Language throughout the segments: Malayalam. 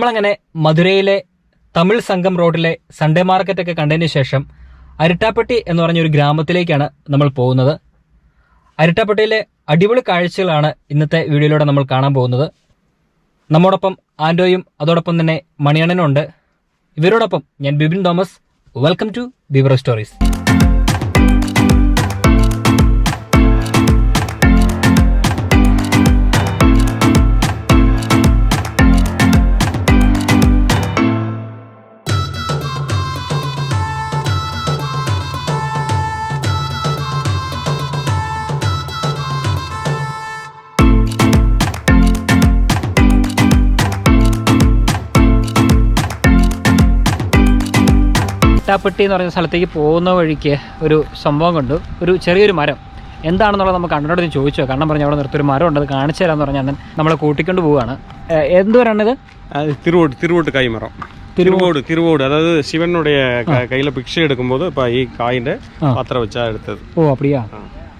നമ്മളങ്ങനെ മധുരയിലെ തമിഴ് സംഘം റോഡിലെ സൺഡേ മാർക്കറ്റൊക്കെ കണ്ടതിന് ശേഷം അരിട്ടാപ്പെട്ടി എന്ന് പറഞ്ഞ ഒരു ഗ്രാമത്തിലേക്കാണ് നമ്മൾ പോകുന്നത്. അരിട്ടാപ്പെട്ടിയിലെ അടിപൊളി കാഴ്ചകളാണ് ഇന്നത്തെ വീഡിയോയിലൂടെ നമ്മൾ കാണാൻ പോകുന്നത്. നമ്മോടൊപ്പം ആൻഡോയും അതോടൊപ്പം തന്നെ മണിയണ്ണനും ഉണ്ട് ഇവരോടൊപ്പം ഞാൻ ബിബിൻ തോമസ്. വെൽക്കം ടു ബിബ്ര സ്റ്റോറീസ് ഇട്ടാപ്പെട്ടി എന്ന് പറഞ്ഞ സ്ഥലത്തേക്ക് പോകുന്ന വഴിക്ക് ഒരു സംഭവം കണ്ടു ഒരു ചെറിയൊരു മരം എന്താണെന്നുള്ളത് നമുക്ക് അണ്ണനോട് ഒന്ന് ചോദിച്ചു കാരണം പറഞ്ഞ അവിടെ നിർത്തൊരു മരം ഉണ്ട് അത് കാണിച്ചു തരാമെന്ന് പറഞ്ഞാൽ അണ്ണൻ നമ്മളെ കൂട്ടിക്കൊണ്ട് പോവുകയാണ് ഏഹ് എന്ത് പറയണത് அது திருவோடு திருவோட்டு காய் மரம் திருவோடு திருவோடு அதாவது சிவனுடைய க- கையில பிக்ஷை எடுக்கும்போது இப்போ ഈ കായിന്റെ പാത്രം വെച്ചാ എടുത്തത് ഓ അപ്പടിയാ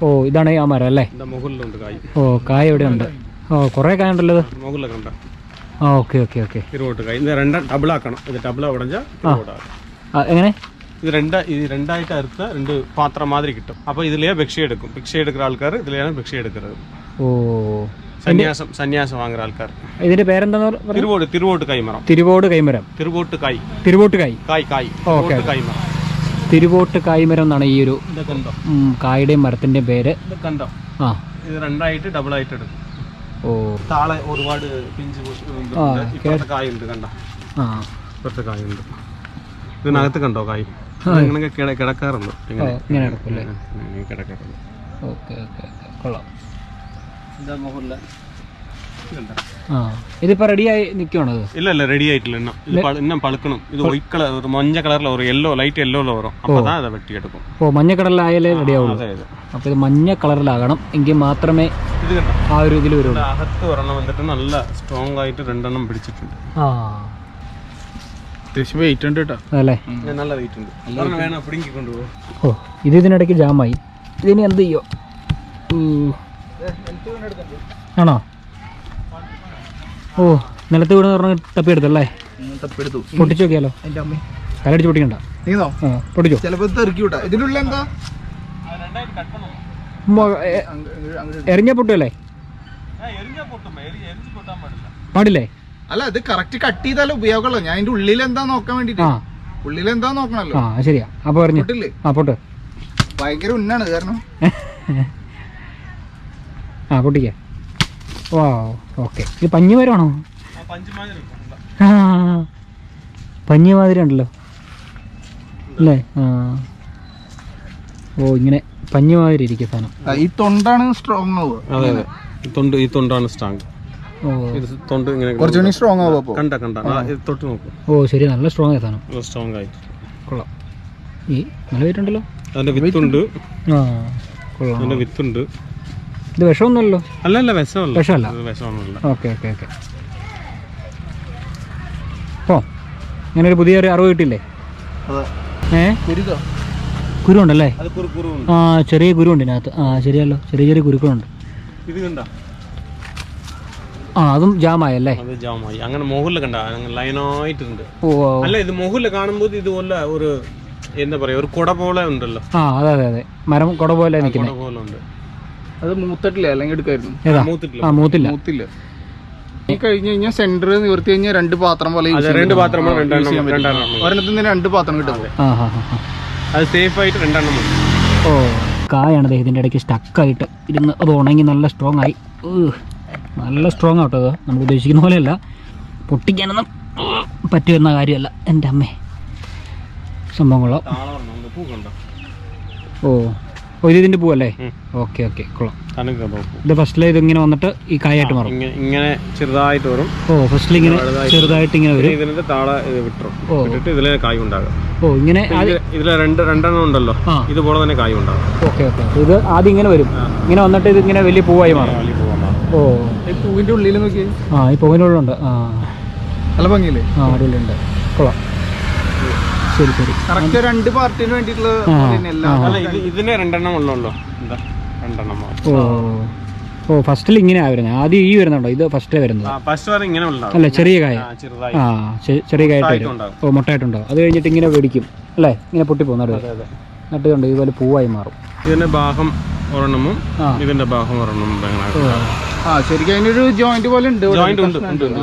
ഓ ഇതാണ് ആ മരം അല്ലേ இந்த മുകളിലുണ്ട് കായ് ഓ കായ ഇവിടെ ഉണ്ട് ഓ കുറേ കായ ഉണ്ടല്ലോ ഇത് മുകളിൽ കണ്ട ആ ഓക്കെ ഓക്കെ ഓക്കെ തിരുവോട്ട് കായ് ഇത് രണ്ടും ഡബിൾ ആക്കണം ഇത് ഡബിൾ ഉടഞ്ഞാൽ തിരുവോട്ടാകും ആ എങ്ങനെ? ഇത് രണ്ട ഇത് രണ്ടായിട്ട് അറുത്ത രണ്ട് പാത്രം മാതിരി കിട്ടും. അപ്പൊ ഇതിലേ ഭിക്ഷ എടുക്കും. ഭിക്ഷ എടുക്കുന്ന ആൾക്കാർ ഇതിലെയാണ് ഭിക്ഷ എടുക്കുന്നത്. ഓ. സന്യാസം സന്യാസം വാങ്ങുന്ന ആൾക്കാർ ഇതിന്റെ പേരെന്താ തിരുവോട് തിരുവോട്ട് കൈമരം തിരുവോട് കൈമരം. തിരുവോട്ട് കായ് തിരുവോട്ട് കായ് കായ് കായ്. ഓക്കെ തിരുവോട്ട് കായ് മരം തിരുവോട്ട് കായ്മരം എന്നാണ് ഈ ഒരു കായുടെയും മരത്തിന്റെയും പേര്. ആ. ഇത് രണ്ടായിട്ട് ഡബിൾ ആയിട്ട് എടുക്കും. ഓ. താളെ ഒരുപാട് പിഞ്ച് കായുണ്ട് കണ്ട? ആ. ഇപ്പുറത്തെ കായുണ്ട്. ഇതിനകത്ത് കണ്ടോ കായ്? കിടക്കാറുണ്ട്. ഇങ്ങനെ. കിടക്കില്ലേ കിടക്കാറുണ്ട്. ഓക്കെ ഇല്ല ഇല്ല റെഡി ആയിട്ടില്ല. ഇന്നും പളുക്കണം. ഇത് വൈറ്റ് കളർ മഞ്ഞ കളറിൽ യെല്ലോ ലൈറ്റ് യെല്ലോയിൽ വരും അപ്പോൾ അത് ഓ മഞ്ഞ കളറിലായാലേ റെഡി ആവും അപ്പൊ ഇത് മഞ്ഞ കളറിലാകണം എങ്കിൽ മാത്രമേ ആ ഒരു ഇതിൽ വരുള്ളൂ. അകത്ത് വരണം വന്നിട്ട് നല്ല സ്ട്രോങ് ആയിട്ട് രണ്ടെണ്ണം പിടിച്ചിട്ടുണ്ട്. ആ. അത്യാവശ്യം വെയിറ്റ് ഉണ്ട് കേട്ടോ അതല്ലേ നല്ല വെയിറ്റ് ഉണ്ട്. ഒരെണ്ണം വേണം? പിടുങ്ങി കൊണ്ടുപോകും ഓ ഇത് ഇതിനിടയ്ക്ക് ജാമായി. ഇതിന് എന്ത് ചെയ്യോ. ആണോ? ഓ നിലത്ത് വീട് പറഞ്ഞ തപ്പിയെടുത്തല്ലേ എടുത്തല്ലേ പൊട്ടിച്ചു നോക്കിയാലോ? കലടിച്ച് പൊട്ടിക്കണ്ട. പൊട്ടിച്ചോ? ഇതിനുള്ള എന്താ? എറിഞ്ഞ പൊട്ടുമല്ലേ പാടില്ലേ? അല്ല ഇത് കറക്റ്റ് കട്ട് ചെയ്താലേ ഉപയോഗമുള്ളൂ. ഞാൻ അതിന്റെ ഉള്ളിൽ എന്താ നോക്കാൻ വേണ്ടിട്ട്? ഉള്ളിൽ എന്താ നോക്കണല്ലോ? ആ ശരിയാ. അപ്പോൾ പറഞ്ഞു. ആ പൊട്ട്. ഭയങ്കര ഉന്നാണ് കാരണം. ആ പൊട്ടിക്ക. വാ ഓക്കെ. ഇത് പഞ്ഞി മരമാണോ? ആ പഞ്ഞി മാതിരി ഉണ്ടല്ലോ. അല്ലേ? ആ. ഓ ഇങ്ങനെ പഞ്ഞി മാതിരി ഇരിക്കും സാധനം. ഈ തൊണ്ടാണ് സ്ട്രോങ് ആവുക. അതെ അതെ. ഈ തൊണ്ട് ഈ തൊണ്ടാണ് സ്ട്രോങ് ഓ തൊണ്ട് ഇങ്ങനെ കുറച്ചുകൂടി സ്ട്രോങ് അപ്പൊ കണ്ട കണ്ട. ഇത് തൊട്ട് നോക്കും. ഓ ശരി നല്ല സ്ട്രോങ് ആയി സാധനം. സ്ട്രോങ് ആയിട്ട് കൊള്ളാം. ഈ നല്ല വെയിറ്റ് ഉണ്ടല്ലോ? അതിന്റെ വിത്തുണ്ട്. ആ കൊള്ളാം. അതിന്റെ വിത്തുണ്ട്. ഇത് വിഷമൊന്നുമല്ലോ അല്ല അല്ല വിഷമല്ല? വിഷമല്ല വിഷമൊന്നുമില്ല. Okay okay okay. ഓ അങ്ങനെ ഒരു പുതിയൊരു അറിവ് കിട്ടില്ലേ അതെ. ഏ? കുരു ഉണ്ടല്ലേ ആ ചെറിയ കുരു ഉണ്ട് ഇതിനകത്ത്. ആ ശരിയല്ലോ. ചെറിയ ചെറിയ കുരുക്കളുണ്ട്. ഇത് കണ്ട? ആ അതും ജാമായല്ലേ? അത് ജാമായി. അങ്ങനെ മുകളിൽ കണ്ട ലൈനായിട്ടുണ്ട്. അല്ല ഇത് മുകളിൽ കാണുമ്പോൾ ഇതുപോലെ ഒരു എന്താ പറയാ ഒരു കുട പോലെ ഉണ്ടല്ലോ. ആ അതെ അതെ അതെ. മരം കുട പോലെ നിൽക്കുന്നത് കുട പോലെ ഉണ്ട്. അത് മൂത്തട്ടില്ല? അല്ലെങ്കിൽ എടുക്കായിരുന്നു ഏതാ? മൂത്തിട്ടില്ല. ആ മൂത്തില്ല. മൂത്തില്ല. ഈ കഴിഞ്ഞ് കഴിഞ്ഞാൽ സെന്റർ നിവർത്തി കഴിഞ്ഞാൽ രണ്ട് പാത്രം പോലെ use അത് ചെയ്യാൻ രണ്ട് പറ്റും. പാത്രം ആ, use രണ്ടെണ്ണം ചെയ്യാൻ ഒരെണ്ണത്തിൽ നിന്ന് രണ്ട് പാത്രം കിട്ടും. ആ ഹാ ഹാ ഹാ. അത് സേഫ് ആയിട്ട് രണ്ടെണ്ണം ഉണ്ട്. ഓ കായാണ് ദേ ഇതിന്റെ ഇടയ്ക്ക് സ്റ്റക്കായിട്ട് ഇരുന്ന്. അത് ഉണങ്ങി നല്ല സ്ട്രോങ് ആയി. ഉഹ്. നല്ല സ്ട്രോങ് ആട്ടോ അത് നമ്മൾ ഉദ്ദേശിക്കുന്ന പോലെയല്ല. പൊട്ടിക്കാനൊന്നും പറ്റുമെന്ന കാര്യമല്ല. എന്റെ അമ്മേ. സംഭവം കൊള്ളാം. താളം പൂ കണ്ടോ ഓ ഒരു ഇത് ഇതിന്റെ പൂവല്ലേ. Okay okay. കൊള്ളാം. ഇത് ഫസ്റ്റിൽ ഇതിങ്ങനെ വന്നിട്ട് ഈ കായായിട്ട് മാറും. ഇങ്ങനെ ചെറുതായിട്ട് വരും. ഓ ഫസ്റ്റിൽ ഇങ്ങനെ ചെറുതായിട്ട് ഇങ്ങനെ വരും. ഇതിന്റെ താള ഇത് വിട്ടും ഓ. വിട്ടിട്ട് ഇതിലെ കായ് ഉണ്ടാകും. ഓ ഇങ്ങനെ ആദ്യം ഇതിൽ രണ്ട് രണ്ടെണ്ണം ഉണ്ടല്ലോ. ഇതുപോലെ തന്നെ കായ് ഉണ്ടാകും. Okay okay. ഇത് ആദ്യം ഇങ്ങനെ വരും. ഇങ്ങനെ വന്നിട്ട് ഇത് ഇങ്ങനെ വലിയ പൂവായി മാറും. ഓ. ഈ പൂവിന്റെ ഉള്ളിൽ നോക്കി ആ ഈ പൂവിനുള്ളുണ്ട് ആ. നല്ല ഭംഗിയില്ലേ? ആ അടിപൊളിയുണ്ട്. കൊള്ളാം. ശരി ശരി. കറക്റ്റ് രണ്ട് പാർട്ടിന് വേണ്ടിയിട്ടുള്ള ഇതിന് രണ്ടെണ്ണം ഉള്ളല്ലോ. രണ്ടെണ്ണം ഓ. ഓ ഫസ്റ്റിൽ ഇങ്ങനെ വരുന്നത് ആദ്യം ഈ വരുന്നുണ്ടോ. ഇത് ഫസ്റ്റേ വരുന്നത് ഇങ്ങനെ അല്ല ചെറിയ കായ? ആ, ചെറുതായി. ആ ചെറിയ കായായിട്ട് വരും. ഓ മുട്ടായിട്ടുണ്ടോ അത് കഴിഞ്ഞിട്ട് ഇങ്ങനെ വെടിക്കും. അല്ലേ? ഇങ്ങനെ പൊട്ടിപ്പോകും നടുവ് അതെ അതെ. നട്ട് കണ്ട് ഇതുപോലെ പൂവായി മാറും. ഇതിന്റെ ഭാഗം ഒരെണ്ണമും ഇതിന്റെ ഭാഗം ഒരെണ്ണമും ആ ശരിക്കും അതിനൊരു ജോയിന്റ് പോലെ ഉണ്ട് ജോയിന്റ് ഉണ്ട് ഉണ്ട് ഉണ്ട്.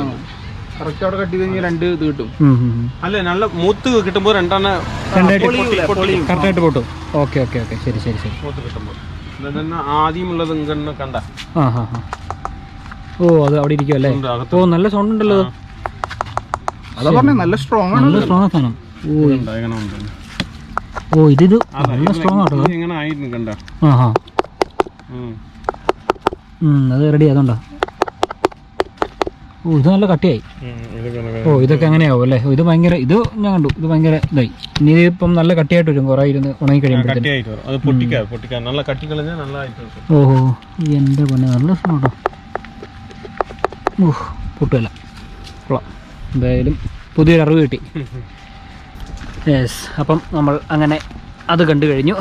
കറക്റ്റ് അവിടെ കട്ടി കഴിഞ്ഞാൽ രണ്ട് ഇത് കിട്ടും. അല്ല നല്ല മൂത്ത് കിട്ടുമ്പോൾ രണ്ടെണ്ണ കറക്റ്റായിട്ട് പൊട്ടും. Okay okay okay. ശരി ശരി ശരി. മൂത്ത് കിട്ടുമ്പോൾ ഇത് ആദ്യമുള്ളത് ഇങ്ങനെ കണ്ട. ആ ഹാ ഹാ. ഓ അത് അവിടെ ഇരിക്കും അല്ലേ? ഓ നല്ല സൗണ്ട് ഉണ്ടല്ലോ അത്. പറഞ്ഞ നല്ല സ്ട്രോങ് ആണ്. നല്ല സ്ട്രോങ് സാധനം. ഓ ഓ ഇതിത് നല്ല സ്ട്രോങ് ആട്ടോ ഇത് ഇങ്ങനെ ആയിരുന്നു കണ്ട? ആ ഹാ അത് റെഡി അതുണ്ടോ ഓ ഇത് നല്ല കട്ടിയായി. ഓ ഇതൊക്കെ അങ്ങനെയാവും അല്ലേ? ഇത് ഭയങ്കര ഇത് ഞാൻ കണ്ടു ഇത് ഭയങ്കര ഇതായി. ഇനി ഇതിപ്പം നല്ല കട്ടിയായിട്ട് വരും കുറേ ഇരുന്ന് ഉണങ്ങി വരും. ഓഹോ എന്റെ പൊന്നെ നല്ല കേട്ടോ ഓഹ് പൊട്ടുകയല്ല. കൊള്ളാം. എന്തായാലും പുതിയൊരു അറിവ് കിട്ടി യെസ് അപ്പം നമ്മൾ അങ്ങനെ അത് കണ്ടു കഴിഞ്ഞു.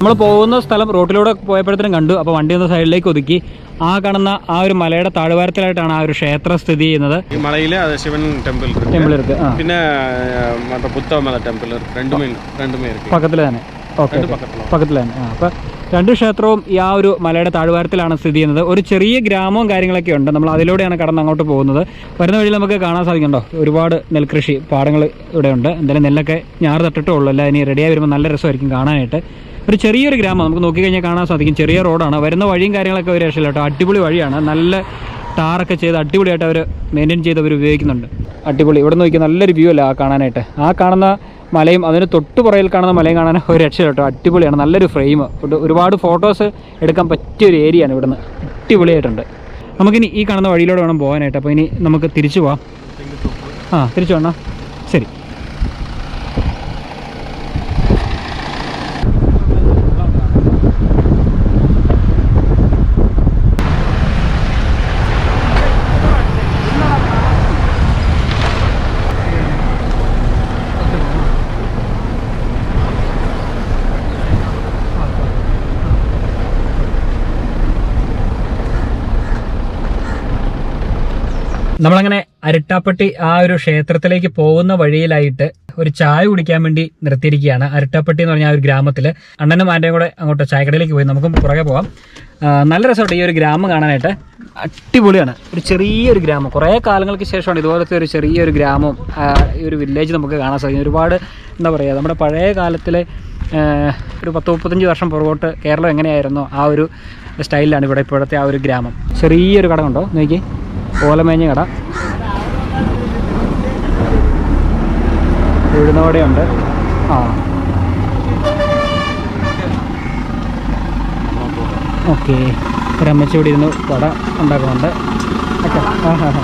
നമ്മൾ പോകുന്ന സ്ഥലം റോട്ടിലൂടെ പോയപ്പോഴത്തേനും കണ്ടു. അപ്പോൾ വണ്ടി ഒന്ന് സൈഡിലേക്ക് ഒതുക്കി. ആ കാണുന്ന ആ ഒരു മലയുടെ താഴ്വാരത്തിലായിട്ടാണ് ആ ഒരു ക്ഷേത്രം സ്ഥിതി ചെയ്യുന്നത്. ഈ മലയിലെ ശിവൻ ടെമ്പിൾ ടെമ്പിൾ ഇருக்கு പിന്നെ പുത്തമല ടെമ്പിൾ പക്കത്തിൽ തന്നെ. പക്കത്തിൽ തന്നെ. അപ്പോൾ രണ്ട് ക്ഷേത്രവും ഈ ആ ഒരു മലയുടെ താഴ്വാരത്തിലാണ് സ്ഥിതി ചെയ്യുന്നത്. ഒരു ചെറിയ ഗ്രാമവും കാര്യങ്ങളൊക്കെ ഉണ്ട്. നമ്മൾ അതിലൂടെയാണ് കടന്ന് അങ്ങോട്ട് പോകുന്നത്. വരുന്ന വഴിയിൽ നമുക്ക് കാണാൻ സാധിക്കുന്നുണ്ടോ? ഒരുപാട് നെൽകൃഷി പാടങ്ങൾ ഇവിടെ ഉണ്ട്. എന്തായാലും നെല്ലൊക്കെ ഞാറ് തട്ടിട്ടേ ഉള്ളൂ. അല്ല ഇനി റെഡിയായി വരുമ്പോൾ നല്ല രസമായിരിക്കും കാണാനായിട്ട്. ഒരു ചെറിയൊരു ഗ്രാമം നമുക്ക് നോക്കിക്കഴിഞ്ഞാൽ കാണാൻ സാധിക്കും. ചെറിയ റോഡാണ്. വരുന്ന വഴിയും കാര്യങ്ങളൊക്കെ ഒരു രക്ഷയില്ല കേട്ടോ. അടിപൊളി വഴിയാണ്. നല്ല ടാറൊക്കെ ചെയ്ത് അടിപൊളിയായിട്ട് അവർ മെയിന്റെയിൻ ചെയ്ത് അവർ ഉപയോഗിക്കുന്നുണ്ട്. അടിപൊളി. ഇവിടെ നോക്കിയാൽ നല്ലൊരു വ്യൂ അല്ല ആ കാണാനായിട്ട്? ആ കാണുന്ന മലയും അതിന് തൊട്ട് പുറയിൽ കാണുന്ന മലയും കാണാൻ ഒരു രക്ഷയില്ല കേട്ടോ. അടിപൊളിയാണ്. നല്ലൊരു ഫ്രെയിം ഒരുപാട് ഫോട്ടോസ് എടുക്കാൻ പറ്റിയ ഒരു ഏരിയയാണ് ഇവിടുന്ന്. അടിപൊളിയായിട്ടുണ്ട്. നമുക്കിനി ഈ കാണുന്ന വഴിയിലൂടെ വേണം പോകാനായിട്ട്. അപ്പോൾ ഇനി നമുക്ക് തിരിച്ചു പോവാം. ആ തിരിച്ചു വേണം ശരി നമ്മളങ്ങനെ അരട്ടാപ്പെട്ടി ആ ഒരു ക്ഷേത്രത്തിലേക്ക് പോകുന്ന വഴിയിലായിട്ട് ഒരു ചായ കുടിക്കാൻ വേണ്ടി നിർത്തിയിരിക്കുകയാണ്. അരട്ടാപ്പെട്ടി എന്ന് പറഞ്ഞ ആ ഒരു ഗ്രാമത്തിൽ. അണ്ണനും ആന്റെയും കൂടെ അങ്ങോട്ട് ചായക്കടയിലേക്ക് പോയി. നമുക്കും പുറകെ പോകാം നല്ല രസമുണ്ട് ഈ ഒരു ഗ്രാമം കാണാനായിട്ട്. അടിപൊളിയാണ്. ഒരു ചെറിയൊരു ഗ്രാമം. കുറേ കാലങ്ങൾക്ക് ശേഷമാണ് ഇതുപോലത്തെ ഒരു ചെറിയൊരു ഗ്രാമം ഈ ഒരു വില്ലേജ് നമുക്ക് കാണാൻ സാധിക്കും ഒരുപാട് എന്താ പറയുക നമ്മുടെ പഴയ കാലത്തിലെ ഒരു പത്ത് മുപ്പത്തഞ്ച് വർഷം പുറകോട്ട് കേരളം എങ്ങനെയായിരുന്നോ ആ ഒരു സ്റ്റൈലിലാണ് ഇവിടെ ഇപ്പോഴത്തെ ആ ഒരു ഗ്രാമം. ചെറിയൊരു കടമുണ്ടോ നോക്കി ഓലമേഞ്ഞ കട ഉഴുന്നോടെയുണ്ട് ആ. ഓക്കെ. ഒരമ്മച്ചി ഇവിടെ ഇരുന്ന് കട ഉണ്ടാക്കുന്നുണ്ട്. ഓക്കെ. ആ ഹാ ഹാ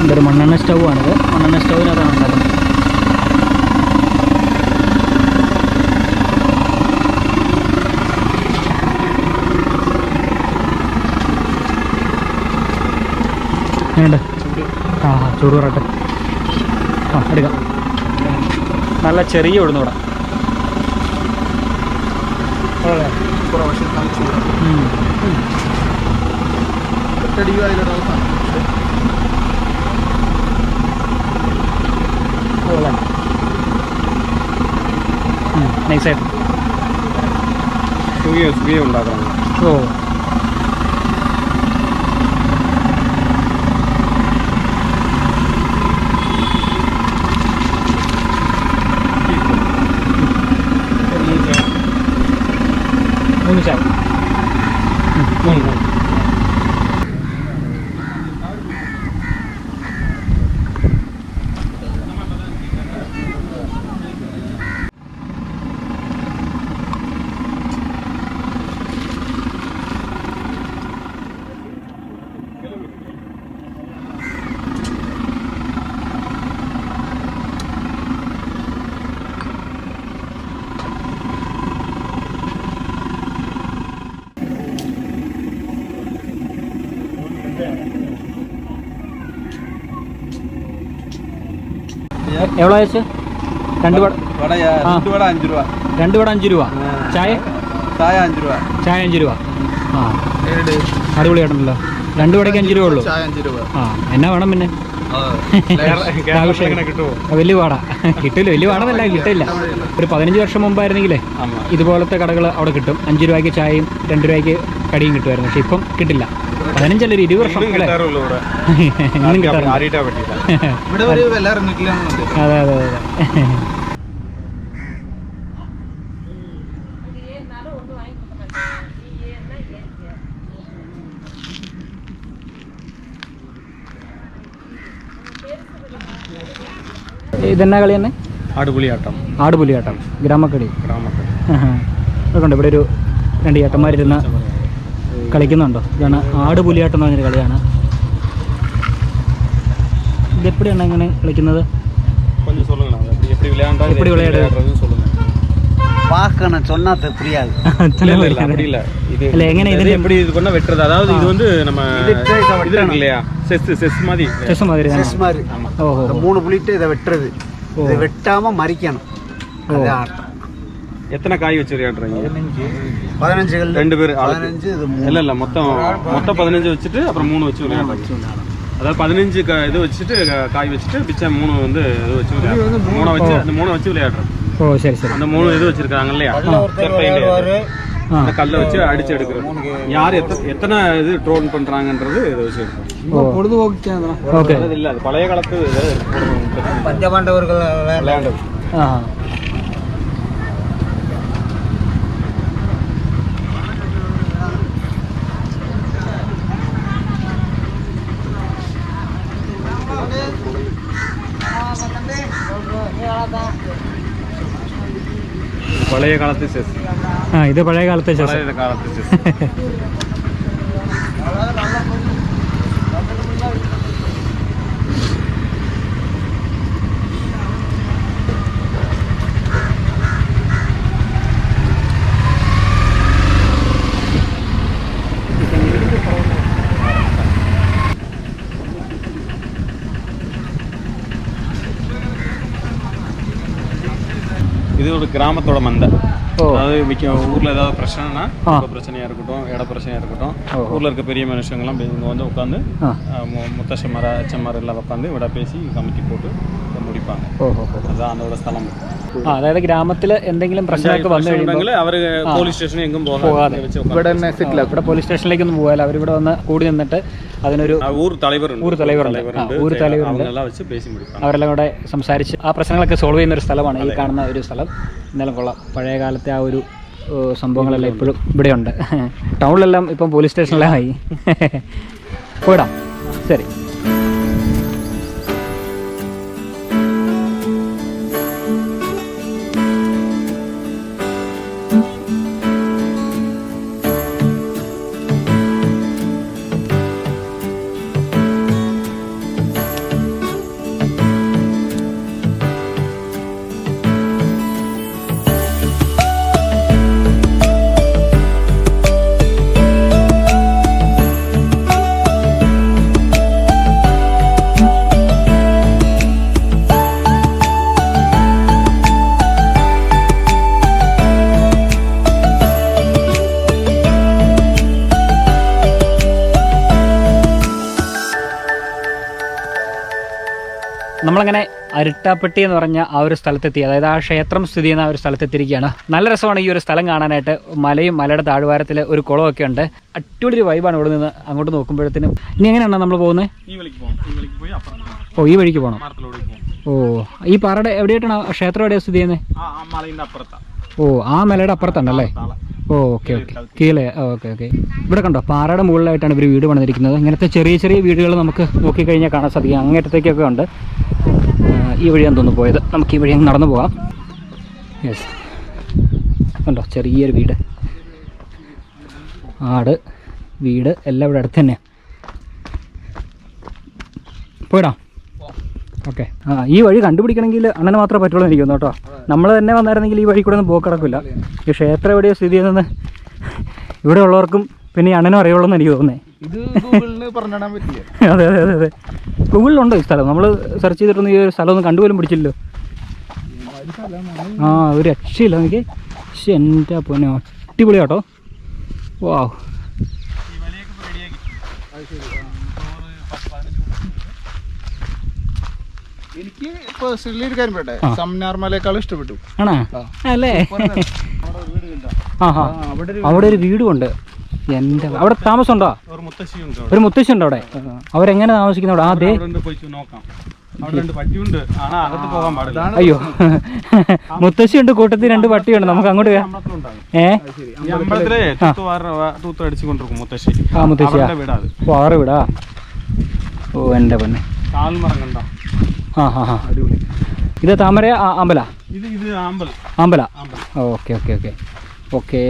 എന്തൊരു മണ്ണെണ്ണ സ്റ്റൗവാണിത്. മണ്ണെണ്ണ സ്റ്റൗവിനകത്താണ് ഉണ്ടാക്കുന്നത് വേണ്ട? ആ ചൂട് പറട്ടെ ആ എടുക്കാം. നല്ല ചെറിയ ഉഴുന്നൂട. നൈസായിട്ട് ഓ മൂന്ന് ചായ ഉം, മൂന്ന് മൂന്ന് എവ്വളോ വെച്ച് രണ്ട് വട. രണ്ട് വട അഞ്ച് രൂപ. രണ്ട് വട അഞ്ച് രൂപ. ചായ? ചായ അഞ്ച് രൂപ. ചായ അഞ്ച് രൂപ. ആ. അടിപൊളിയായിട്ടുണ്ടല്ലോ. രണ്ട് വടയ്ക്ക് അഞ്ച് രൂപ ഉള്ളൂ. ആ. എന്നാ വേണം പിന്നെ? വലിയ പാടാ. കിട്ടില്ല വലിയ പാടന്നല്ല കിട്ടില്ല. ഒരു പതിനഞ്ച് വർഷം മുമ്പായിരുന്നെങ്കിലേ ഇതുപോലത്തെ കടകൾ അവിടെ കിട്ടും. അഞ്ച് രൂപയ്ക്ക് ചായയും രണ്ട് രൂപയ്ക്ക് കടിയും കിട്ടുമായിരുന്നു. പക്ഷെ ഇപ്പം കിട്ടില്ല. പതിനഞ്ചല്ല ഒരു ഇരുപത് വർഷം ഇന്നും കിട്ടാറുള്ളൂ ഇവിടെ. ഒരു വില ഇറങ്ങിട്ടില്ല അതെ അതെ അതെ ഇതെന്നാ കളി തന്നെ? ആടുപുലിയാട്ടം. ആടുപുലിയാട്ടം. ഗ്രാമക്കടി ഗ്രാമത്തിൽ അതുകൊണ്ട് ഇവിടെ ഒരു രണ്ട് ചേട്ടന്മാരിരുന്ന് കളിക്കുന്നുണ്ടോ ഇതാണ് ആടുപുലിയാട്ടം എന്ന് പറഞ്ഞൊരു കളിയാണ് ഇതെപ്പോഴാണ് ഇങ്ങനെ കളിക്കുന്നത് கொஞ்சம் சொல்லுங்களேன் அது எப்படி எப்படி விளையாண்டா எப்படி விளையாடுறது? விளையாடுறதுன்னு சொல்லுங்க பார்க்கணும் சொன்னா புரியாது இல்ல இல்ல இல்ல அப்படி இல்ல இது இல்ல, எங்கன இது இதுல- எப்படி இது பண்ணா வெட்டுறது அதாவது இது வந்து நம்ம இதுக்கு இதை இது இருக்கு இல்லையா செஸ் செஸ் மாதிரி ചെസ് മാതിരി തന്നെ செஸ் மாதிரி ஓஹோ இந்த மூணு புள்ளிட்டு இதை வெட்டுறது இதை வெட்டாம மறிக்கணும் அது ஆட்டம் எத்தனை காய் வச்சிருக்கான்றீங்க பதினஞ்சு. ரெண்டு பேர் பதினஞ்சு இல்ல இல்லை மொத்தம் மொத்தம் பதினஞ்சு. வச்சுட்டு அப்புறம் மூணு வச்சு விளையாடுறாங்க அதாவது பதினஞ்சு க இது வச்சுட்டு காய் வச்சுட்டு பிச்சை மூணு வந்து இது வச்சு விளையாடுறோம். வச்சு அந்த மூணை வச்சு விளையாடுறோம். ஓ சரி சரி. அந்த மூணு இது வச்சிருக்காங்க இல்லையா? அந்த கல்லை வச்சு அடிச்சு எடுக்கிறோம் யார் எத்தனை இது ட்ரோன் பண்றாங்கன்றது இதை வச்சு பொழுதுபோக்கு இல்லை. அது பழைய காலத்து பஞ்சபாண்டவர்கள் விளையாண்டது. പഴയ കാലത്തെ ചെസ് ആ ഇത് പഴയ കാലത്തെ ചെസ് കാലത്തെ ചെസ് இது ஒரு கிராமத்தோட மந்தை. அதாவது ஊர்ல ஏதாவது பிரச்சனைனா பிரச்சனையா இருக்கட்டும் இட பிரச்சனையா இருக்கட்டும் ஊர்ல இருக்க பெரிய மனுஷங்கெல்லாம் இங்க வந்து உட்காந்து முத்தச்சமார அச்சமார எல்லாம் உட்காந்து விட பேசி கமிட்டி போட்டு முடிப்பாங்க. அதுதான் அதோட ஸ்தலம். അതായത് ഗ്രാമത്തിൽ എന്തെങ്കിലും പ്രശ്നമൊക്കെ വന്നു കഴിഞ്ഞാൽ ഇവിടെ തന്നെ ഇവിടെ പോലീസ് സ്റ്റേഷനിലേക്ക് ഒന്നും പോയാൽ അവരിവിടെ വന്ന് കൂടി നിന്നിട്ട് അതിനൊരു ഊർ തലവർ ഊർ തലവറുണ്ട് ഊർ തലവറുണ്ട് അവരെല്ലാം കൂടെ സംസാരിച്ച് ആ പ്രശ്നങ്ങളൊക്കെ സോൾവ് ചെയ്യുന്ന ഒരു സ്ഥലമാണ് ഈ കാണുന്ന ഒരു സ്ഥലം. എന്നാലും കൊള്ളാം. പഴയ കാലത്തെ ആ ഒരു സംഭവങ്ങളെല്ലാം ഇപ്പോഴും ഇവിടെയുണ്ട്. ടൗണിലെല്ലാം ഇപ്പം പോലീസ് സ്റ്റേഷനിലായി. പോയിടാം. ശരി. അരിട്ടാപ്പെട്ടി എന്ന് പറഞ്ഞ ആ ഒരു സ്ഥലത്തെത്തി. അതായത് ആ ക്ഷേത്രം സ്ഥിതി ചെയ്യുന്ന ആ ഒരു സ്ഥലത്തെത്തിയിരിക്കുകയാണ്. നല്ല രസമാണ് ഈ ഒരു സ്ഥലം കാണാനായിട്ട്. മലയും മലയുടെ താഴ്വാരത്തിൽ ഒരു കുളമൊക്കെ ഉണ്ട്. അടിപൊളി ഒരു വൈബാണ് ഇവിടെ നിന്ന് അങ്ങോട്ട് നോക്കുമ്പോഴത്തേനും. ഇനി എങ്ങനെയാണ് നമ്മൾ പോകുന്നത്? ഓ ഈ വഴിക്ക് പോകണം ഓ ഈ പാറയുടെ എവിടെയായിട്ടാണ് ക്ഷേത്രം എവിടെയാണ് സ്ഥിതി ചെയ്യുന്നത്? ഓ ആ മലയുടെ അപ്പുറത്താണല്ലേ ഓ ഓക്കെ ഓക്കെ. കീഴേ ഓക്കെ ഓക്കെ. ഇവിടെ കണ്ടോ പാറയുടെ മുകളിലായിട്ടാണ് ഇവർ വീട് പണിതിരിക്കുന്നത്. ഇങ്ങനത്തെ ചെറിയ ചെറിയ വീടുകൾ നമുക്ക് നോക്കിക്കഴിഞ്ഞാൽ കാണാൻ സാധിക്കും. അങ്ങേറ്റത്തേക്കൊക്കെ ഉണ്ട്. ഈ വഴിയാണ് തോന്നുന്നു പോയത്? നമുക്ക് ഈ വഴി നടന്നു പോകാം. യെസ് കണ്ടോ? ചെറിയൊരു വീട്. ആട് വീട് എല്ലാം ഇവിടെ അടുത്ത് തന്നെയാണ് പോയിടാം. ഓക്കെ ആ ഈ വഴി കണ്ടുപിടിക്കണമെങ്കിൽ അണ്ണന് മാത്രമേ പറ്റുള്ളൂ എനിക്ക് കേട്ടോ. നമ്മൾ തന്നെ വന്നായിരുന്നെങ്കിൽ ഈ വഴി കൂടെ ഒന്നും പോക്ക് കിടക്കില്ല ഈ ക്ഷേത്രം എവിടെയോ സ്ഥിതി ചെയ്യുന്നത് ഇവിടെ ഉള്ളവർക്കും പിന്നെ ഈ അണ്ണനും അറിയുള്ളൂ എന്ന് എനിക്ക് തോന്നുന്നേ. ഇത് ഗൂഗിളിന് പറഞ്ഞിടാൻ പറ്റില്ല? അതെ അതെ അതെ അതെ. ഗൂഗിളിലുണ്ടോ ഈ സ്ഥലം. നമ്മൾ സെർച്ച് ചെയ്തിട്ടൊന്നും ഈ ഒരു സ്ഥലം ഒന്നും കണ്ടുപോലും പിടിച്ചില്ലല്ലോ. ആ ഒരു രക്ഷയില്ല എനിക്ക്. പക്ഷെ എന്റെ പൊന്നെ അടിപൊളി കേട്ടോ വാ എനിക്ക് പേഴ്സണലി ഒരു കാര്യം പറയട്ടെ? ആ. സംനാർ ഇഷ്ടപ്പെട്ടു. ആണോ? അല്ലേ? അവിടെ ഒരു വീടും ഉണ്ട്. എന്റെ അവിടെ താമസമുണ്ടോ? ഒരു മുത്തശ്ശിയുണ്ട് അവിടെ. ഒരു മുത്തശ്ശി ഉണ്ടോ അവിടെ അവരെങ്ങനെ താമസിക്കുന്നു അവിടെ? അയ്യോ. മുത്തശ്ശി ഉണ്ട് കൂട്ടത്തിൽ രണ്ട് പട്ടിയുണ്ട്. നമുക്ക് അങ്ങോട്ട് ഏഹ് ആ. മുത്തശ്ശി. ഓ ആറ് വിടാ? ഓ എന്റെ പൊന്നെ. കാൽമരം കണ്ട ആ ഹാ ഹാ. ഇത് താമര അമ്പല? ഇത് അമ്പല ഓക്കെ ഓക്കെ ഓക്കെ. ഓക്കെ.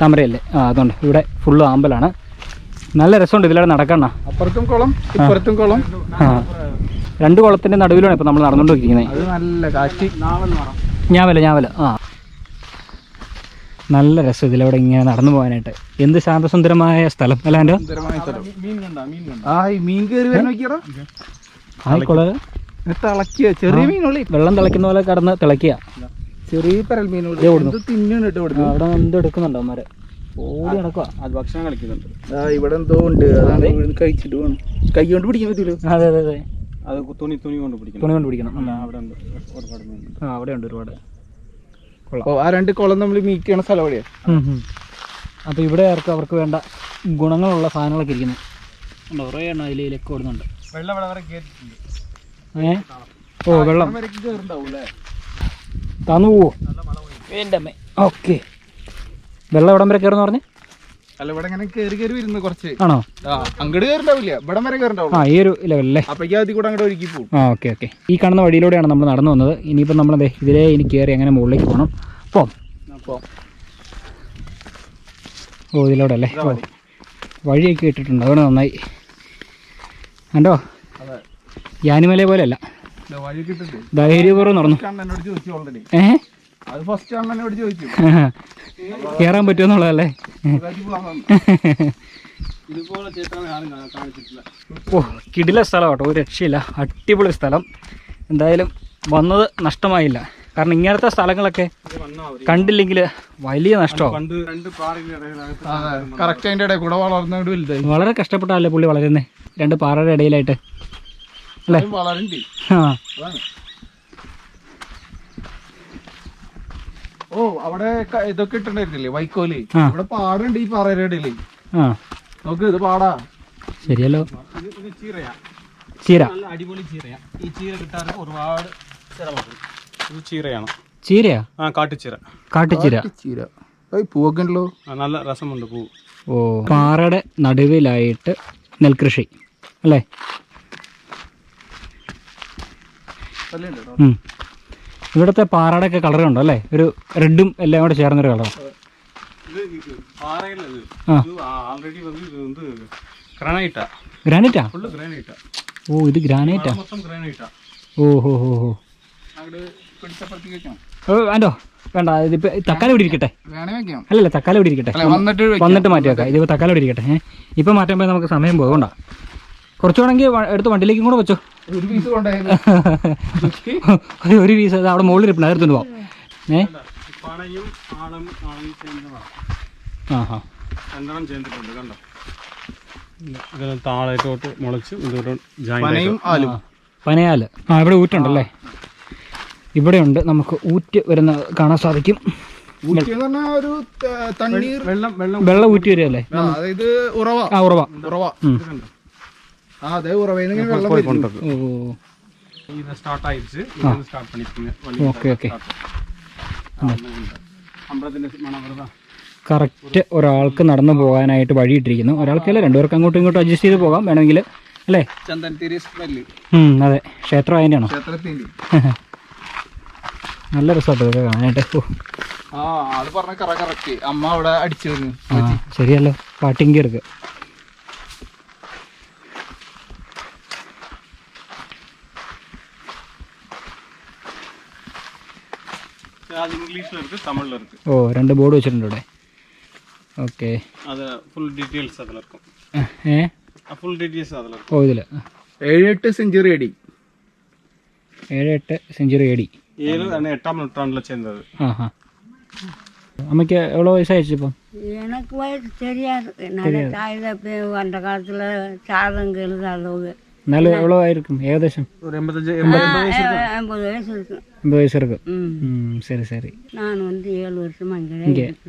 താമരയല്ലേ. ആ അതുകൊണ്ട് ഇവിടെ ഫുള്ള് ആമ്പലാണ്. നല്ല രസമുണ്ട് ഇതിലൂടെ നടക്കണ അപ്പുറത്തും കുളം ഇപ്പുറത്തും കുളം. ആ. രണ്ട് കുളത്തിന്റെ നടുവിലാണ് ഇപ്പോൾ നമ്മൾ നടന്നുകൊണ്ടിരിക്കുന്നത് അത് നല്ല കാറ്റ്. ഞാവല ഞാവല. ആ. നല്ല രസം ഇതിലൂടെ ഇങ്ങനെ നടന്നു പോകാനായിട്ട്. എന്ത് ശാന്തസുന്ദരമായ സ്ഥലം അല്ലാണ്ട് തിളക്കിയ ചെറിയ മീനുള്ളി. വെള്ളം തിളക്കുന്ന പോലെ കടന്ന് തിളക്കുക ചെറിയ പരൽ മീനുള്ളി ദേ ഓടുന്നു. എന്ത് തിന്നാണ് കേട്ടോ ഇവിടുന്ന് അവിടെ എന്ത് എടുക്കുന്നുണ്ടോ അമ്മമാര് ഓടി നടക്കുക അത് ഭക്ഷണം കളിക്കുന്നുണ്ട് ആ ഇവിടെ എന്തോ ഉണ്ട്. അതാണ് ഇവിടുന്ന് കഴിച്ചിട്ട് വേണം കൈ കൊണ്ട് പിടിക്കാൻ അതെ അതെ അതെ. അത് തുണി തുണി കൊണ്ട് പിടിക്കണം. തുണി കൊണ്ട് പിടിക്കണം. അല്ല അവിടെ ഉണ്ട്. ഒരുപാട് മീൻ ആ അവിടെ ഉണ്ട് ഒരുപാട്. അപ്പൊ ആ രണ്ട് കുളം നമ്മൾ മീറ്റ് ചെയ്യണ സ്ഥലം എവിടെയാ അപ്പോൾ ഇവിടെ ആർക്കും അവർക്ക് വേണ്ട ഗുണങ്ങളുള്ള സാധനങ്ങളൊക്കെ ഇരിക്കുന്നു. ഉണ്ടോ? കുറേ എണ്ണം അതിലേക്ക് ഓടുന്നുണ്ട്. വെള്ളം ഏ? ഓ വെള്ളം. തന്നു പോവോ അമ്മ ഓക്കെ. വെള്ളം എവിടം വരെ കയറുന്ന പറഞ്ഞേ? അല്ല ഇവിടെ ഇങ്ങനെ കയറി കയറി വരുന്നു കുറച്ച്. ആണോ? ആ അങ്ങോട്ട് കയറുണ്ടാവില്ല ഇവിടം വരെ കയറിണ്ടാവും ആ ഈ ഒരു ലെവലല്ലേ അപ്പഴേക്കും അതിൽ കൂടെ അങ്ങോട്ട് ഒരുക്കി പോകും ആ ഓക്കെ ഓക്കെ. ഈ കാണുന്ന വഴിയിലൂടെയാണ് നമ്മൾ നടന്നു വന്നത്. ഇനിയിപ്പോൾ നമ്മൾ ദേ ഇതിലേ ഇനി കയറി അങ്ങനെ മുകളിലേക്ക് പോകണം പോം. ഓ ഇതിലൂടെ അല്ലേ ഓ വഴിയൊക്കെ ഇട്ടിട്ടുണ്ട്. അതുകൊണ്ട് നന്നായി. കണ്ടോ? യാനിമല പോലെയല്ല. ധൈര്യപൂർവം നടന്നു. അത് ഫസ്റ്റ് ചോദിച്ചു. കയറാൻ പറ്റുമെന്നുള്ളതല്ലേ? ഓ കിടില സ്ഥലം കേട്ടോ ഒരു രക്ഷയില്ല. അടിപൊളി സ്ഥലം. എന്തായാലും വന്നത് നഷ്ടമായില്ല. കാരണം ഇങ്ങനത്തെ സ്ഥലങ്ങളൊക്കെ കണ്ടില്ലെങ്കിൽ വലിയ നഷ്ടമാണ് വളരെ കഷ്ടപ്പെട്ടാല്ലേ പുള്ളി വളരുന്നേ? രണ്ട് പാറയുടെ ഇടയിലായിട്ട്. അല്ലേ? ഓ അവിടെ ഇതൊക്കെ ഇട്ടുണ്ടായിരുന്നില്ലേ വൈക്കോൽ. അവിടെ ഇവിടെ പാടുണ്ട് ഈ പാറയുടെ ഇടയിൽ. ആ. നോക്ക് ഇത് പാടാ. ശരിയല്ലോ. ചീര. നല്ല അടിപൊളി ചീരയാ. ഈ ചീര കിട്ടാൻ ഒരുപാട് ചിലവാക്കും. ഇത് ചീരയാണ്. ചീരയാ? ആ കാട്ടുചീര. കാട്ടുചീര. ചീര ഏയ് പൂവൊക്കെ ഉണ്ടല്ലോ നല്ല രസമുണ്ട് പൂ ഓ. പാറയുടെ നടുവിലായിട്ട് നെൽകൃഷി. അല്ലേ ഉം. ഇവിടുത്തെ പാറയുടെ ഒക്കെ കളർ ഉണ്ടോ അല്ലേ? ഒരു റെഡും എല്ലാം കൂടെ ചേർന്നൊരു കളർ ഗ്രാനൈറ്റാ ഓ ഇത് ഗ്രാനൈറ്റാ ഓഹോ വേണ്ടോ വേണ്ട ഇതിപ്പോ തക്കാലം ഇവിടെ ഇരിക്കട്ടെ. അല്ലല്ല തക്കാലം ഇവിടെ ഇരിക്കട്ടെ. വന്നിട്ട് മാറ്റി വെക്കാം. ഇതിപ്പോ തക്കാലം ഇവിടെ ഇരിക്കട്ടെ. ഇപ്പൊ മാറ്റാൻ പോയി നമുക്ക് സമയം പോകണ്ട കുറച്ച് വേണമെങ്കിൽ വ- എടുത്ത് വണ്ടിയിലേക്കും കൂടെ വെച്ചോ. ഒരു പീസ് അവിടെ മുകളിൽ ഇരിപ്പുണ്ട് അതെടുത്തുകൊണ്ട് പോവാം ഏ? ആ ഹാ രണ്ടെണ്ണം കണ്ടോ? താഴേട്ടോട്ട് മുളച്ച് പനയാൽ. ആ ഇവിടെ ഊറ്റുണ്ടല്ലേ? ഇവിടെയുണ്ട് നമുക്ക് ഊറ്റ് വരുന്ന കാണാൻ സാധിക്കും. ഒരു തണ്ണീർ. വെള്ളം ഊറ്റി വരികയല്ലേ? അതായത് ഉറവ. ആ ഉറവ. ഉറവ. அதே உறவையில் நீங்கள் வெள்ளம் കറക്റ്റ് ഒരാൾക്ക് നടന്നു പോകാനായിട്ട് വഴി ഇട്ടിരിക്കുന്നു ഒരാൾക്കല്ല? രണ്ടുപേർക്ക് അങ്ങോട്ടും ഇങ്ങോട്ടും അഡ്ജസ്റ്റ് ചെയ്ത് പോകാം. വേണമെങ്കിൽ അല്ലേ? അതെ. ക്ഷേത്രം അതിന്റെ ആണോ നല്ല രസമായിട്ട് ഇതൊക്കെ കാണാനായിട്ട്. ശരിയല്ലോ. പാട്ടിങ്കി എടുക്കുക அது இங்கிலீஷ்ல இருக்கு தமிழ்ல இருக்கு ஓ ரெண்டு போர்டு வச்சுருண்டு ஓகே அது അത് டீடைல்ஸ் ഡീറ്റെയിൽസ് അതിൽ இருக்கும் ഏ ഫുൾ ഡീറ്റെയിൽസ് അതിൽ இருக்கும் ഓ ഇതിൽ ഏഴ് എട്ട് സെഞ്ചുറി അടി ഏഴ് എട്ട് സെഞ്ചുറി അടി ഏഴ് എട്ടാം നൂറ്റാണ്ടിൽ ചേർന്നത് ആ ആ அம்மைக்கு எவ்வளோ வயசாகிடுச்சு இப்போ எனக்கு வயசு தெரியாது என்னால் தாய் தப்பி அந்த காலத்தில் சாதம் எழுதாதவங்க എന്നാലും എവ്വളോ ആയിരിക്കും? ഏകദേശം.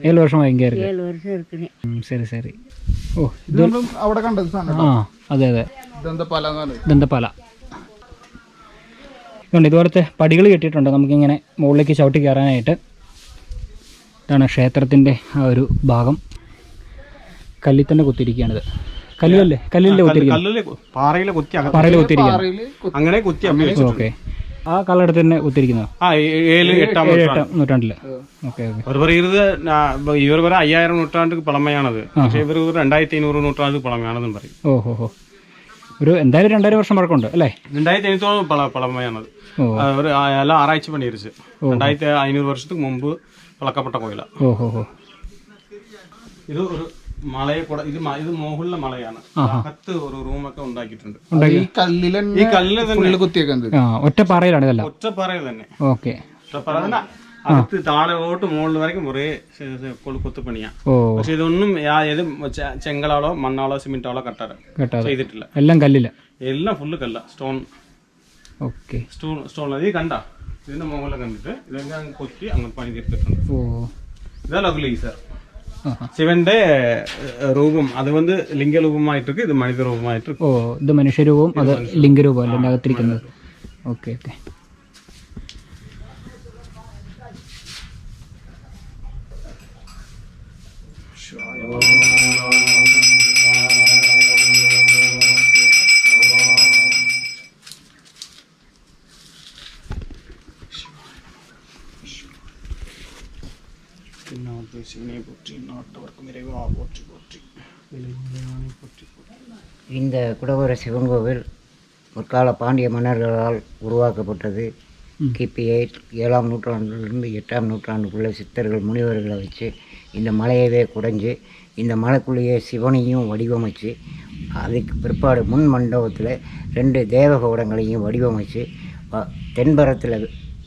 ഏഴ് വർഷം ഇങ്ങനെ ഇതെന്താ പല ഇതുകൊണ്ട് ഇതുപോലത്തെ പടികൾ കെട്ടിയിട്ടുണ്ട്. നമുക്കിങ്ങനെ മുകളിലേക്ക് ചവിട്ടി കയറാനായിട്ട്. ഇതാണ് ക്ഷേത്രത്തിന്റെ ആ ഒരു ഭാഗം. കല്ലിൽ തന്നെ കുത്തിയിരിക്കുകയാണിത്. കല്ലല്ലേ കല്ലിലെ കുത്തിരിക്കും കുത്തി അങ്ങനെ കുത്തി ഓക്കെ. ആ കാലഘട്ടത്തിൽ തന്നെ കുത്തിരിക്കുന്നോ നൂറ്റാണ്ടിൽ. ഇവർ പറ അയ്യായിരം നൂറ്റാണ്ട് പഴമയാണത് പക്ഷെ ഇവർ രണ്ടായിരത്തി അഞ്ഞൂറ് നൂറ്റാണ്ട് പഴമയാണെന്നും പറയും. ഓ ഹോ ഒരു എന്തായാലും രണ്ടായിരം വർഷം പഴക്കമുണ്ട് അല്ലേ? രണ്ടായിരത്തി അഞ്ഞൂറ്റോളം പള- പഴമയാണത് ഓ. ഒരു ആ- എല്ലാം ആറാഴ്ച പണിയിരിച്ച് രണ്ടായിരത്തി അഞ്ഞൂറ് വർഷത്തിന് മുമ്പ് പിളക്കപ്പെട്ട കോയിലാണ് ഓഹോ ഹോ. ഇത് ഒരു മലയെ കൂടെ ഇത് മ- ഇത് മോഹുള്ള മലയാണ്. അകത്ത് ഒരു റൂമൊക്കെ ഉണ്ടാക്കിയിട്ടുണ്ട്. ഈ കല്ലിലെ ഈ കല്ലിൽ തന്നെ. കുത്തിയൊക്കെ കുത്തിയേക്കുന്നത് ആ ഒറ്റ പാറയിലാണ് ഇതെല്ലാം? ഒറ്റപ്പാറയിൽ തന്നെ ഓക്കെ. ഒറ്റപ്പാറ തന്നെ അകത്ത് താഴോട്ട് മുകളിൽ വരയ്ക്കും കുറേ കൊത്തുപണിയാ ഓ. പക്ഷെ ഇതൊന്നും യാ- ഏത് ചെ- ചെങ്കലാളോ മണ്ണാളോ സിമെന്റാളോ കട്ടാറോ. കേട്ടോ ചെയ്തിട്ടില്ല. എല്ലാം കല്ലില്ല എല്ലാം ഫുള്ള് കല്ല. സ്റ്റോൺ. ഓക്കെ. Stone stone. ഇത് കണ്ട? ഇതിന്റെ മുകളിൽ കണ്ടിട്ട്. ഇതെല്ലാം കൊത്തി അങ്ങനെ പണി തീർത്തിട്ടുണ്ട് ഓ. ഇതാ ലഗ്ലീസർ சிவன்ட ரூபம் அது வந்து லிங்க ரூபமாயிட்டு இருக்கு இது மனித ரூபமாயிட்டு ஓ ഇത് മനുഷ്യരൂപവും അത് ലിംഗരൂപവും അല്ലേ അകത്തിരിക്കുന്നത് ஓகே ஓகே திருநாவுடைய சிவனை போற்றி நாட்டவர்க்கும் இறைவா போற்றி போற்றி. விலையானை போற்றி போற்றி இந்த குடவர சிவன் கோவில் முற்கால பாண்டிய மன்னர்களால் உருவாக்கப்பட்டது. கிபி எயிட் ஏழாம் நூற்றாண்டுலேருந்து எட்டாம் நூற்றாண்டுக்குள்ளே சித்தர்கள் முனிவர்களை வச்சு இந்த மலையவே குடைஞ்சு இந்த மலைக்குள்ளேயே சிவனையும் வடிவமைச்சு அதுக்கு பிற்பாடு முன் மண்டபத்தில் ரெண்டு தேவகோடங்களையும் வடிவமைச்சு தென்பரத்தில்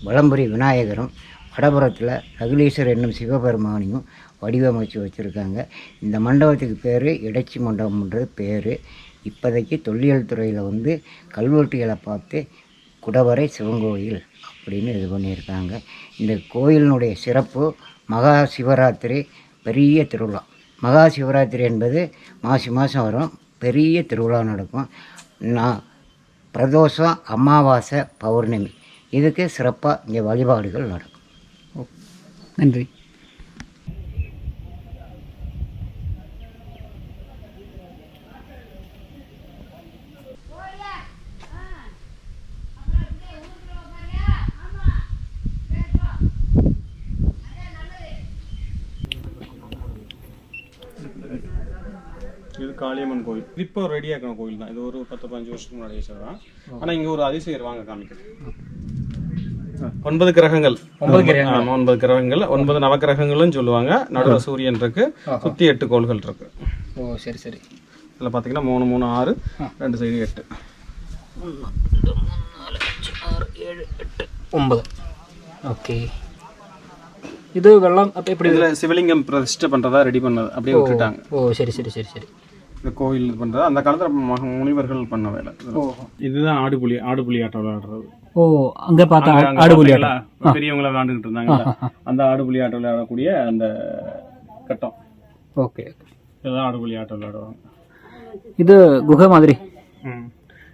வலம்புரி விநாயகரும் வடபுறத்தில் அகிலீஸ்வர் என்னும் சிவபெருமானையும் வடிவமைச்சு வச்சுருக்காங்க. இந்த மண்டபத்துக்கு பேர் இடைச்சி மண்டபம்ன்றது பேர். இப்போதைக்கு தொல்லியல் துறையில் வந்து கல்வெட்டுகளை பார்த்து குடவரை சிவங்கோயில் அப்படின்னு இது பண்ணியிருக்காங்க. இந்த கோயிலினுடைய சிறப்பு மகா சிவராத்திரி பெரிய திருவிழா. மகா சிவராத்திரி என்பது மாசி மாதம் வரும். பெரிய திருவிழா நடக்கும். நான் பிரதோஷம் அமாவாசை பௌர்ணமி. இதுக்கு சிறப்பாக இங்கே வழிபாடுகள் நடக்கும். நன்றி. இது காளியம்மன் கோயில் இது இப்போ ரெடி ஆக்கின கோயில் தான் இது ஒரு பத்து பதினஞ்சு வருஷத்துக்கு முன்னாடி வச்சதுதான் ஆனால் இங்கே ஒரு அதிசயம் வாங்க காமிக்கிறேன் ஒன்பது கிரகங்கள். ஒன்பது கிரகங்கள். ஒன்பது நவக்கிரகங்களும் சொல்லுவாங்க. நடுவில் சூரியன் இருக்கு. சுத்தி எட்டு கோள்கள் இருக்கு. ஓ சரி சரி. இதில் பார்த்தீங்கன்னா மூணு மூணு ஆறு ரெண்டு சைடு எட்டு. ஒன்பது. ஓகே. இது வெள்ளம் எப்படி இதில் சிவலிங்கம் பிரதிஷ்டை பண்ணுறதா ரெடி பண்ணது அப்படியே விட்டுட்டாங்க. ஓ சரி சரி சரி சரி. இந்த கோயில் இது பண்றது. அந்த காலத்துல மக- முனிவர்கள் பண்ண வேலை. இதுதான் ஆடுபுலி ஆடுபுலி ஆட்டம் விளையாடுறது ஓ அங்கே பார்த்தா ஆடுபுலி பாத்தீங்களா? பெரியவங்கள விளையாண்டுகிட்டு இருந்தாங்கல்ல. அந்த ஆடுபுலி ஆட்டம் விளையாடக்கூடிய அந்த கட்டம். ஓகே இதுதான் ஆடுபுலி ஆட்டம் விளையாடுவாங்க இது குகை மாதிரி.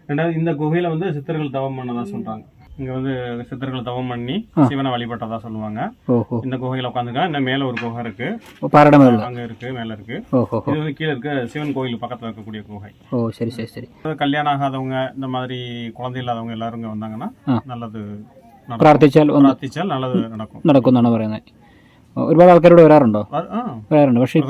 ரெண்டாவது இந்த குகையில வந்து சித்தர்கள் தவம் பண்ணதா சொல்றாங்க. இங்க வந்து சித்தர்கள் தவம் பண்ணி சிவனை வழிபட்டதா சொல்லுவாங்க. இந்த குகையில உட்காந்துருக்காங்க இன்னும் மேல ஒரு குகை இருக்கு. அங்க இருக்கு மேல இருக்கு. இது வந்து கீழே இருக்க சிவன் கோயில் பக்கத்துல இருக்கக்கூடிய குகை. ஓ சரி சரி சரி. கல்யாணம் ஆகாதவங்க இந்த மாதிரி குழந்தை இல்லாதவங்க எல்லாரும் வந்தாங்கன்னா நல்லது പ്രാർത്ഥിച്ചാൽ പ്രാർത്ഥിച്ചാൽ നല്ലത് നടക്കും നടക്കും എന്നാണ് പറയുന്നത്. ഒരുപാട് ആൾക്കാരോട് വരാറുണ്ടോ? വരാറുണ്ട്. പക്ഷേ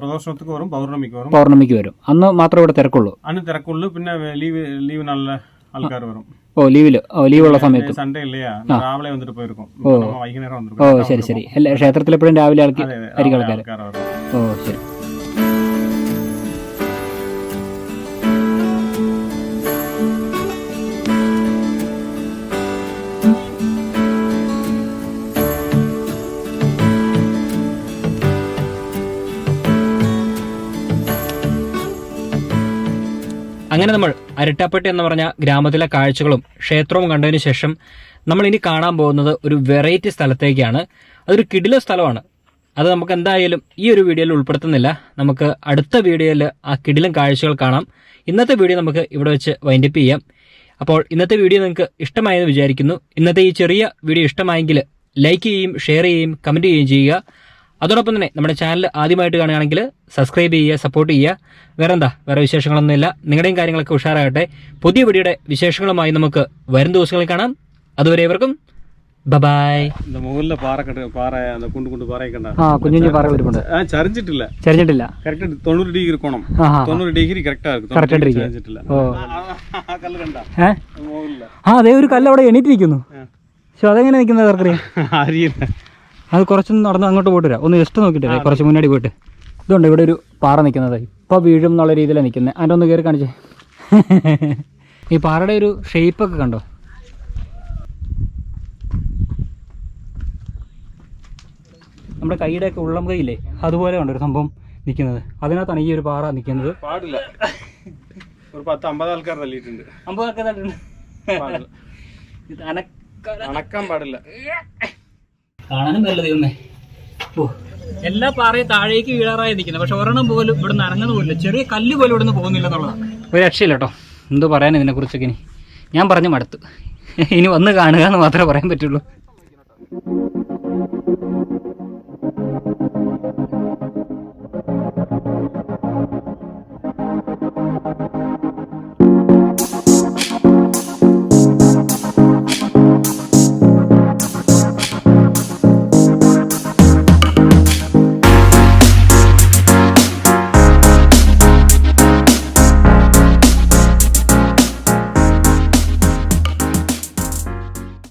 പ്രദോഷണത്തിന് വരും പൗർണമിക്ക് വരും. പൗർണമിക്ക് വരും. അന്ന് മാത്രമേ ഇവിടെ തിരക്കുള്ളൂ. അന്ന് തിരക്കുള്ളൂ പിന്നെ ലീവ് ലീവ് നല്ല ആൾക്കാർ വരും. ഓ ലീവിൽ. ഓ സമയത്ത്. സൺഡേ ഇല്ലയാ രാവിലെ വന്നിട്ട് പോയിരിക്കും. വൈകുന്നേരം ഓ ശരി ശരി. അല്ല ക്ഷേത്രത്തിൽ എപ്പോഴും രാവിലെ ആൾക്ക് അതെ, അതെ, ആയിരിക്കും ആൾക്കാർ ആൾക്കാർ ഓ ശരി. അങ്ങനെ നമ്മൾ അരട്ടാപ്പെട്ടി എന്ന് പറഞ്ഞ ഗ്രാമത്തിലെ കാഴ്ചകളും ക്ഷേത്രവും കണ്ടതിന് ശേഷം നമ്മൾ ഇനി കാണാൻ പോകുന്നത് ഒരു വെറൈറ്റി സ്ഥലത്തേക്കാണ്. അതൊരു കിടില സ്ഥലമാണ്. അത് നമുക്ക് എന്തായാലും ഈ ഒരു വീഡിയോയിൽ ഉൾപ്പെടുത്തുന്നില്ല. നമുക്ക് അടുത്ത വീഡിയോയിൽ ആ കിടിലും കാഴ്ചകൾ കാണാം. ഇന്നത്തെ വീഡിയോ നമുക്ക് ഇവിടെ വെച്ച് വൈൻഡപ്പ് ചെയ്യാം. അപ്പോൾ ഇന്നത്തെ വീഡിയോ നിങ്ങൾക്ക് ഇഷ്ടമായെന്ന് വിചാരിക്കുന്നു. ഇന്നത്തെ ഈ ചെറിയ വീഡിയോ ഇഷ്ടമായെങ്കിൽ ലൈക്ക് ചെയ്യുകയും ഷെയർ ചെയ്യുകയും കമന്റ് ചെയ്യുകയും ചെയ്യുക. അതോടൊപ്പം തന്നെ നമ്മുടെ ചാനൽ ആദ്യമായിട്ട് കാണുകയാണെങ്കിൽ സബ്സ്ക്രൈബ് ചെയ്യുക സപ്പോർട്ട് ചെയ്യുക. വേറെ എന്താ വേറെ വിശേഷങ്ങളൊന്നുമില്ല. നിങ്ങളുടെയും കാര്യങ്ങളൊക്കെ ഉഷാറാകട്ടെ. പുതിയ വീഡിയോയുടെ വിശേഷങ്ങളുമായി നമുക്ക് വരും ദിവസങ്ങളിൽ കാണാം. അതുവരെ ഇവർക്കും ബബായ്. പാറ കണ്ട ആ ആ ചരിഞ്ഞിട്ടില്ല. ചരിഞ്ഞിട്ടില്ല. ഡിഗ്രി ഡിഗ്രി ആ, ആ അതേ ഒരു കല്ല് അവിടെ എണീറ്റിരിക്കുന്നു. പക്ഷെ അതെങ്ങനെ നിൽക്കുന്നത് അറിയില്ല. അത് കുറച്ചൊന്ന് നടന്ന് അങ്ങോട്ട് പോയിട്ട് വരാം. ഒന്ന് ജസ്റ്റ് നോക്കിയിട്ടില്ലേ കുറച്ച് മുന്നാടി പോയിട്ട്. ഇതുണ്ട് ഇവിടെ ഒരു പാറ നിൽക്കുന്നത് ഇപ്പോൾ വീഴും എന്നുള്ള രീതിയിലാണ് നിൽക്കുന്നത് അതിന്റെ ഒന്ന് കയറി കാണിച്ചേ. ഈ പാറയുടെ ഒരു ഷേപ്പൊക്കെ കണ്ടോ? നമ്മുടെ കൈയുടെ ഒക്കെ ഉള്ളം കൈയില്ലേ? അതുപോലെ ഉണ്ട് ഒരു സംഭവം നിൽക്കുന്നത്. അതിനകത്താണ് ഈ ഒരു പാറ നിൽക്കുന്നത്. പാടില്ല. ഒരു പത്ത് അമ്പത് ആൾക്കാർ തല്ലിയിട്ടുണ്ട് അമ്പത് ആൾക്കാർ ഇത് അനക്ക അണക്കാൻ പാടില്ല. കാണാനും നല്ല ദൈവമേ. ഓ. എല്ലാ പാറയും താഴേക്ക് വീഴാറായി നിൽക്കുന്നത് പക്ഷെ ഒരെണ്ണം പോലും ഇവിടുന്ന് അനങ്ങുന്ന പോലില്ല ചെറിയ കല്ല് പോലും ഇവിടുന്ന് പോകുന്നില്ല എന്നുള്ളതാണ്. ഒരു രക്ഷയില്ല കേട്ടോ. എന്തോ പറയാൻ ഇതിനെ കുറിച്ചൊക്കെ ഇനി? ഞാൻ പറഞ്ഞു മടുത്തു. ഇനി വന്ന് കാണുക എന്ന് മാത്രമേ പറയാൻ പറ്റുള്ളൂ.